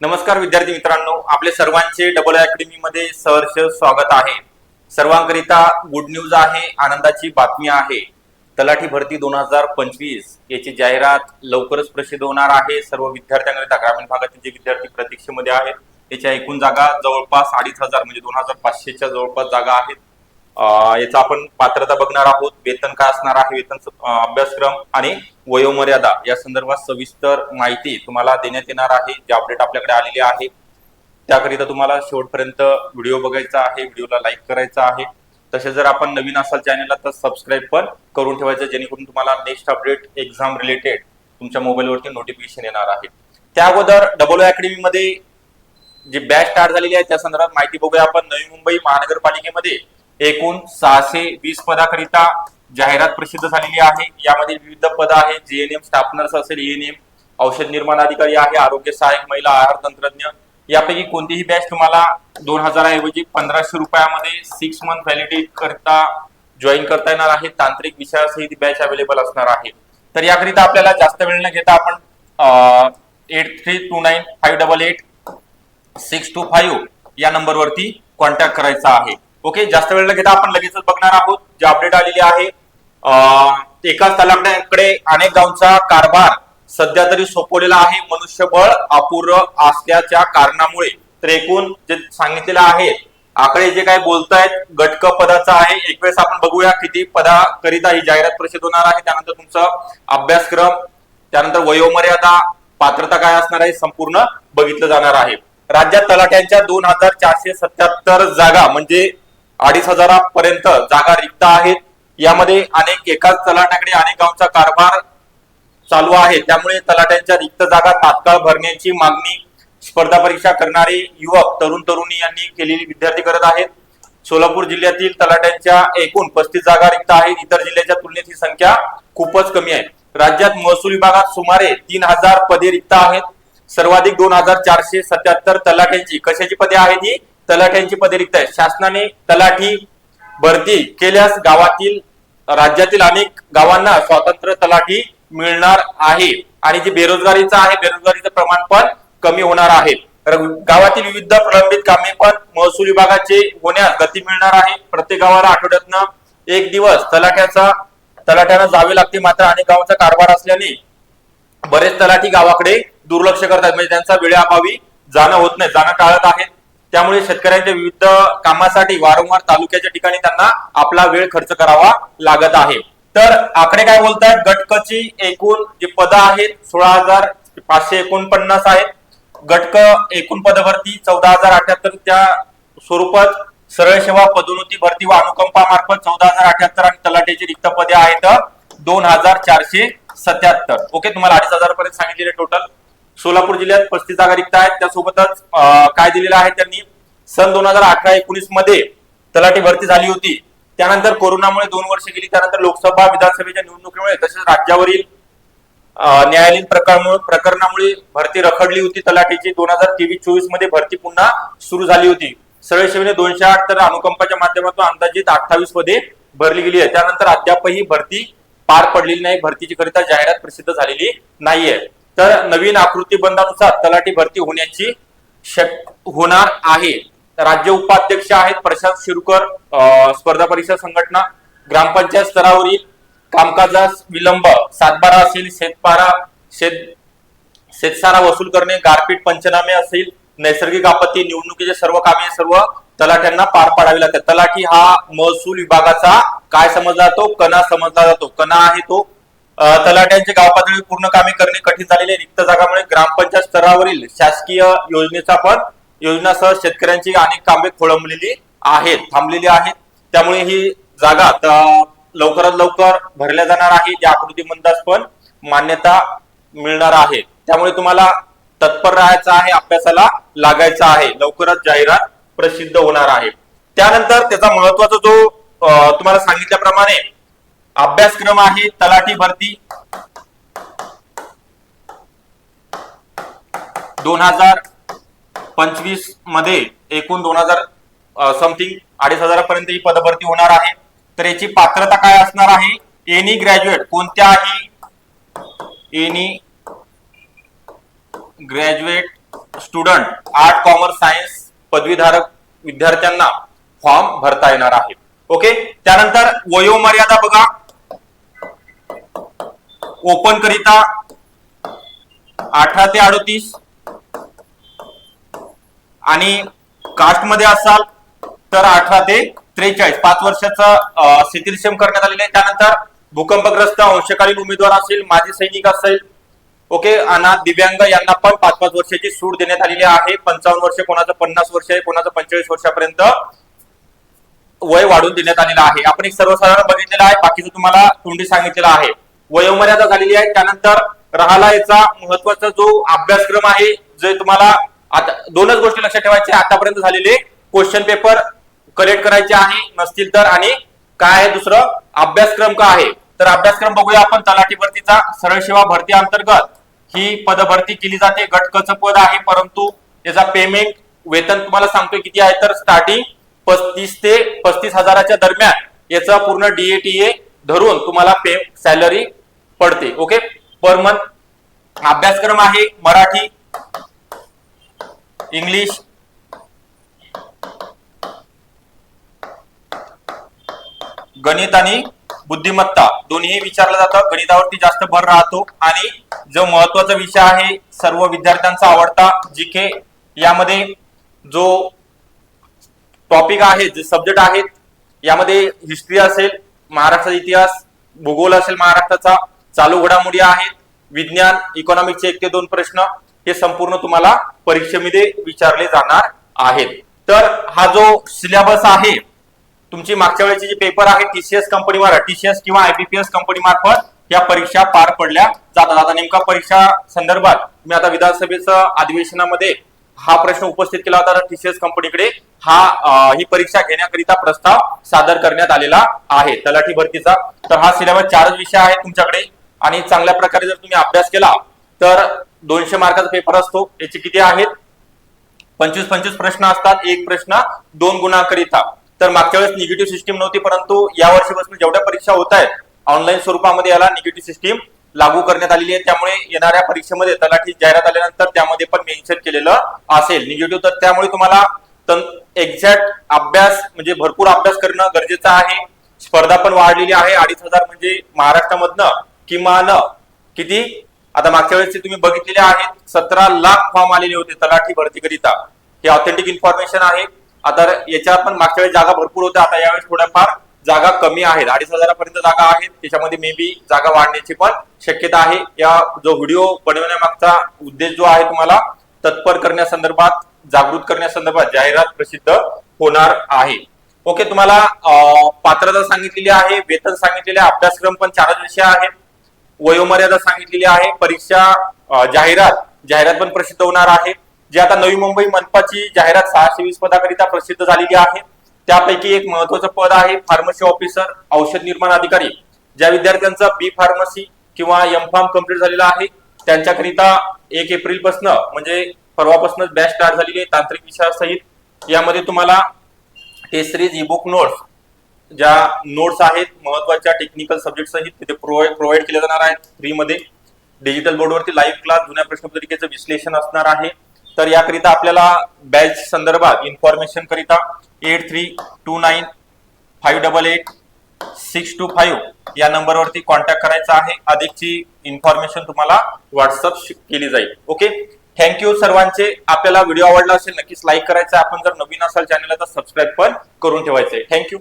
नमस्कार विद्यार्थी मित्रांनो आपले सर्वांचे डबल अकॅडमी मध्ये सहर्ष स्वागत आहे. सर्वांकरिता गुड न्यूज आहे आनंदाची बातमी आहे. तलाठी भरती दोन हजार पंचवीस याची जाहिरात लवकरच प्रसिद्ध होणार आहे. सर्व विद्यार्थ्यांकरिता ग्रामीण भागातील जे विद्यार्थी प्रतीक्षेमध्ये आहेत त्याच्या एकूण जागा जवळपास अडीच हजार म्हणजे दोन हजार पाचशेच्या जवळपास जागा आहेत. याचा आपण पात्रता बघणार आहोत. वेतन काय असणार आहे वेतन अभ्यासक्रम आणि वयोमर्यादा या संदर्भात सविस्तर माहिती तुम्हाला देण्यात येणार आहे. जे अपडेट आपल्याकडे आलेली आहे त्याकरिता तुम्हाला शेवटपर्यंत व्हिडिओ बघायचा आहे व्हिडिओला लाईक करायचा आहे. तसे जर आपण नवीन असाल चॅनलला तर सबस्क्राईब पण करून ठेवायचं जेणेकरून तुम्हाला नेक्स्ट अपडेट एक्झाम रिलेटेड तुमच्या मोबाईलवरती नोटिफिकेशन येणार आहे. त्या अगोदर डबल अकॅडमी मध्ये जी बॅच स्टार्ट झालेली आहे त्या संदर्भात माहिती बघूया आपण. नवी मुंबई महानगरपालिकेमध्ये एकूण सहाशे वीस पदाकरिता जाहिरात प्रसिद्ध झालेली आहे. यामध्ये विविध पद आहेत. जीएनएम स्टाफ नर्स असेल एएनएम औषध निर्माण अधिकारी आहे आरोग्य सहाय्यक महिला आहार तंत्रज्ञ. यापैकी कोणतीही बॅच तुम्हाला दोन हजाराऐवजी पंधराशे रुपयामध्ये सिक्स मंथ व्हॅलिडिटी करता जॉईन करता येणार आहे. तांत्रिक विषयासहित बॅच अवेलेबल असणार आहे. तर याकरिता आपल्याला जास्त वेळ न घेता आपण eight three two nine five double eight six two five या नंबरवरती कॉन्टॅक्ट करायचा आहे. ओके जास्त वेळ न घेता आपण लगेचच बघणार आहोत. जे अपडेट आलेली आहे एकाच तलाकड्याकडे अनेक गावचा कारभार सध्या तरी सोपवलेला आहे. मनुष्यबळ अपूर्ण असल्याच्या कारणामुळे तर एकूण जे सांगितलेलं आहे आकडे जे काय बोलतायत गटक पदाचा आहे. एक वेळेस आपण बघूया किती पदाकरिता ही जाहिरात प्रसिद्ध होणार आहे. त्यानंतर तुमचा अभ्यासक्रम त्यानंतर वयोमर्यादा पात्रता काय असणार आहे संपूर्ण बघितलं जाणार आहे. राज्यात तलाट्यांच्या दोन हजार चारशे सत्याहत्तर जागा म्हणजे अडीच हजारापर्यंत जागा रिक्त आहेत. यामध्ये अनेक एकाच तलाट्याकडे अनेक गावचा कारभार चालू आहे. त्यामुळे तलाट्यांच्या रिक्त जागा तात्काळ भरण्याची मागणी स्पर्धा परीक्षा करणारे युवक तरुण तरुणी यांनी केलेली विद्यार्थी करत आहेत. सोलापूर जिल्ह्यातील तलाट्यांच्या एकूण पस्तीस जागा रिक्त आहेत. इतर जिल्ह्याच्या तुलनेत ही संख्या खूपच कमी आहे. राज्यात महसूल विभागात सुमारे तीन हजार पदे रिक्त आहेत. सर्वाधिक दोन हजार चारशे सत्याहत्तर तलाट्यांची कशाची पदे आहेत ही? तलाठ्यांची पदे रिक्त आहेत शासनाने तलाठी भरती केल्यास गावातील राज्यातील अनेक गावांना स्वतंत्र तलाठी मिळणार आहे. आणि जी बेरोजगारीचं आहे बेरोजगारीचं प्रमाण पण कमी होणार आहे. गावातील विविध प्रलंबित कामे पण महसूल विभागाचे होण्यास गती मिळणार आहे. प्रत्येक गावाला आठवड्यातनं एक दिवस तलाठ्याचा तलाट्यानं जावे लागते. मात्र अनेक गावांचा कारभार असल्याने बरेच तलाठी गावाकडे दुर्लक्ष करतात. म्हणजे त्यांचा वेळेअभावी जाणं होत नाही. जाणं टाळत आहेत. त्यामुळे शेतकऱ्यांच्या विविध कामासाठी वारंवार तालुक्याच्या ठिकाणी त्यांना आपला वेळ खर्च करावा लागत आहे. तर आकडे काय बोलतायत? गटकची एकूण जी पद आहेत सोळा हजार पाचशे एकोणपन्नास आहेत. गटक एकूण पदभरती चौदा हजार अठ्याहत्तर त्या स्वरूपात सरळ सेवा पदोन्नती भरती व अनुकंपा मार्फत चौदा हजार अठ्याहत्तर आणि तलाठ्याची रिक्त पदे आहेत. दोन हजार चारशे सत्याहत्तर. ओके तुम्हाला अडीच हजार पर्यंत सांगितलेले टोटल सोलापूर जिल्ह्यात पस्तीस जागा रिक्त आहेत. त्यासोबतच काय दिलेलं आहे त्यांनी? सन दोन हजार अठरा एकोणीसमध्ये तलाठी भरती झाली होती. त्यानंतर कोरोनामुळे दोन वर्ष गेली. त्यानंतर लोकसभा विधानसभेच्या निवडणुकीमुळे तसेच राज्यावरील न्यायालयीन प्रकरणामुळे प्रकरणामुळे भरती रखडली होती. तलाठीची दोन हजार तेवीस चोवीसमध्ये भरती पुन्हा सुरू झाली होती. सरळ सेवेने दोनशे आठ तर अनुकंपाच्या माध्यमातून अंदाजित अठ्ठावीस पदे भरली गेली आहे त्यानंतर अद्यापही भरती पार पडलेली नाही. भरतीची करिता जाहिरात प्रसिद्ध झालेली नाहीये. तर नवीन आकृतीबंधानुसार तलाठी भरती होण्याची शक होणार आहे. राज्य उपाध्यक्ष आहेत प्रशांत शिरकर स्पर्धा परीक्षा संघटना ग्रामपंचायत स्तरावरील कामकाजास विलंब सातबारा असेल शेतपारा शेत शेतसारा वसूल करणे गारपीट पंचनामे असेल नैसर्गिक आपत्ती निवडणुकीचे सर्व कामे सर्व तलाठ्यांना पार पाडावी लागतात. तलाठी हा महसूल विभागाचा काय समजला जातो? कणा समजला जातो. कणा आहे तो तलाट्यांचे गाव पातळीवर पूर्ण कामे करणे कठीण झालेले रिक्त जागामुळे ग्रामपंचायत स्तरावरील शासकीय योजनेचा पण योजनासह शेतकऱ्यांची अनेक कामे खोळंबलेली आहेत थांबलेली आहेत. त्यामुळे ही जागा लवकरात लवकर भरल्या जाणार आहे. या आकृती मंदास पण मान्यता मिळणार आहे. त्यामुळे तुम्हाला तत्पर राहायचं आहे अभ्यासाला लागायचं आहे. लवकरच जाहिरात प्रसिद्ध होणार आहे. त्यानंतर त्याचा महत्त्वाचा जो तुम्हाला सांगितल्याप्रमाणे अभ्यासक्रम आहे तलाठी भरती दोन हजार पंचवीसमध्ये एकूण दोन हजार समथिंग अडीच हजारापर्यंत ही पदभरती होणार आहे. तर याची पात्रता काय असणार आहे? एनी ग्रॅज्युएट कोणत्याही any graduate student art commerce science पदवीधारक विद्यार्थ्यांना फॉर्म भरता येणार आहे. ओके त्यानंतर वयोमर्यादा बघा. ओपन करिता अठरा ते अडतीस. आणि कास्टमध्ये असाल तर अठरा ते त्रेचाळीस पाच वर्षाचा शिथिलक्षम करण्यात आलेले आहे. त्यानंतर भूकंपग्रस्त अंशकालीन उमेदवार असेल माजी सैनिक असेल ओके अनाथ दिव्यांग यांना पण पाच पाच वर्षाची सूट देण्यात आलेली आहे. पंचावन्न वर्ष कोणाचं पन्नास वर्ष आहे कोणाचं पंचेचाळीस वर्षापर्यंत वय वाढून देण्यात आलेलं आहे. आपण एक सर्वसाधारण बघितलेलं आहे. बाकीचं तुम्हाला तोंडी सांगितलेलं आहे. वयोमर्यादा झालेली आहे. त्यानंतर राहिला याचा महत्त्वाचा जो अभ्यासक्रम आहे जे तुम्हाला आता दोनच गोष्टी लक्षात ठेवायच्या आतापर्यंत झालेले क्वेश्चन पेपर कलेक्ट करायचे आहे नसतील तर. आणि काय आहे दुसरं? अभ्यासक्रम का आहे? तर अभ्यासक्रम बघूया आपण. तलाठी भरतीचा सरळ सेवा भरती अंतर्गत ही पदभरती केली जाते. गटकच पद आहे परंतु त्याचा पेमेंट वेतन तुम्हाला सांगतोय किती आहे. तर स्टार्टिंग पस्तीस ते पस्तीस हजाराच्या दरम्यान याचा पूर्ण डीएटीए धरून तुम्हाला पे सॅलरी पडते. ओके पर मंथ अभ्यासक्रम आहे मराठी इंग्लिश गणित आणि बुद्धिमत्ता. दोन्ही विचारलं जातं. गणितावरती जास्त भर राहतो. आणि जो महत्त्वाचा विषय आहे सर्व विद्यार्थ्यांचा आवडता जी के यामध्ये जो टॉपिक आहे जे सब्जेक्ट आहेत यामध्ये हिस्ट्री असेल महाराष्ट्राचा इतिहास भूगोल असेल महाराष्ट्राचा चालू घडामोडी आहेत विज्ञान इकॉनॉमिकचे एक ते दोन प्रश्न हे संपूर्ण तुम्हाला परीक्षेमध्ये विचारले जाणार आहेत. तर हा जो सिलेबस आहे तुमची मागच्या वेळेचे जे पेपर आहे टीसीएस कंपनी मार्फत टीसीएस किंवा आयबीपीएस कंपनी मार्फत या परीक्षा पार पडल्या जातात. आता नेमका परीक्षा संदर्भात मी आता विधानसभेचं अधिवेशनामध्ये हा प्रश्न उपस्थित केला होता. टीसीएस कंपनीकडे हा ही परीक्षा घेण्याकरिता प्रस्ताव सादर करण्यात आलेला आहे. तलाठी भरतीचा. तर हा सिलेबस चारच विषय आहे तुमच्याकडे. आणि चांगल्या प्रकारे जर तुम्ही अभ्यास केला तर दोनशे मार्काचा पेपर असतो. याचे किती आहेत? पंचवीस पंचवीस प्रश्न असतात. एक प्रश्न दोन गुणांकरिता. तर मागच्या वेळेस निगेटिव्ह सिस्टीम नव्हती परंतु या वर्षीपासून जेवढ्या परीक्षा होत आहेत ऑनलाईन स्वरूपामध्ये याला निगेटिव्ह सिस्टीम लागू करण्यात आलेली आहे. त्यामुळे येणाऱ्या परीक्षेमध्ये तलाठी जाहिरात आल्यानंतर त्यामध्ये पण मेन्शन केलेलं असेल. निगेटिव्ह तर त्यामुळे तुम्हाला एक्झॅक्ट अभ्यास म्हणजे भरपूर अभ्यास करणं गरजेचं आहे. स्पर्धा पण वाढलेली आहे. अडीच हजार म्हणजे महाराष्ट्रामधनं किमान किती? आता मागच्या वेळेस तुम्ही बघितलेले आहेत सतरा लाख फॉर्म आलेले होते तलाठी भरतीकरिता. हे ऑथेंटिक इन्फॉर्मेशन आहे. आता याच्यात पण मागच्या वेळेस जागा भरपूर होत्या आता यावेळेस थोड्याफार जागा कमी आहेत. अडीच हजारापर्यंत जागा आहेत. त्याच्यामध्ये मे बी जागा वाढण्याची पण शक्यता आहे. या जो व्हिडिओ बनवण्यामागचा उद्देश जो आहे तुम्हाला तत्पर करण्यासंदर्भात जागृत करण्यासंदर्भात जाहिरात प्रसिद्ध होणार आहे. ओके तुम्हाला पात्रता सांगितलेली आहे वेतन सांगितलेले आहे अभ्यासक्रम पण चारच विषय आहेत. वयोमर्यादा सांगितलेली आहे. परीक्षा जाहिरात जाहिरात पण प्रसिद्ध होणार आहे. जी आता नवी मुंबई मनपाची जाहिरात सहाशे वीस पदाकरिता प्रसिद्ध झालेली आहे. त्यापैकी एक महत्वाचं पद आहे फार्मसी ऑफिसर औषध निर्माण अधिकारी. ज्या विद्यार्थ्यांचा बी फार्मसी किंवा एम फार्म कंप्लीट झालेला आहे त्यांच्याकरिता एक एप्रिल पासन म्हणजे परवापासूनच बॅच स्टार्ट झालेली आहे तांत्रिक विषयासहित. यामध्ये तुम्हाला test series e book notes ज्या नोट्स आहेत महत्त्वाच्या टेक्निकल सब्जेक्ट तिथे प्रोव्हाइड प्रोव्हाइड केले जाणार आहेत फ्रीमध्ये डिजिटल बोर्डवरती लाईव्ह क्लास जुन्या प्रश्नपत्रिकेचं विश्लेषण असणार आहे. तर याकरिता आपल्याला बॅच संदर्भात इन्फॉर्मेशन करिता eight three two nine five double eight six two five या नंबरवरती कॉन्टॅक्ट करायचा आहे. अधिकची इन्फॉर्मेशन तुम्हाला व्हॉट्सअप केली जाईल. ओके थँक्यू सर्वांचे. आपल्याला व्हिडिओ आवडला असेल नक्कीच लाईक करायचा आहे. आपण जर नवीन असाल चॅनलला तर सबस्क्राईब पण करून ठेवायचंय थँक्यू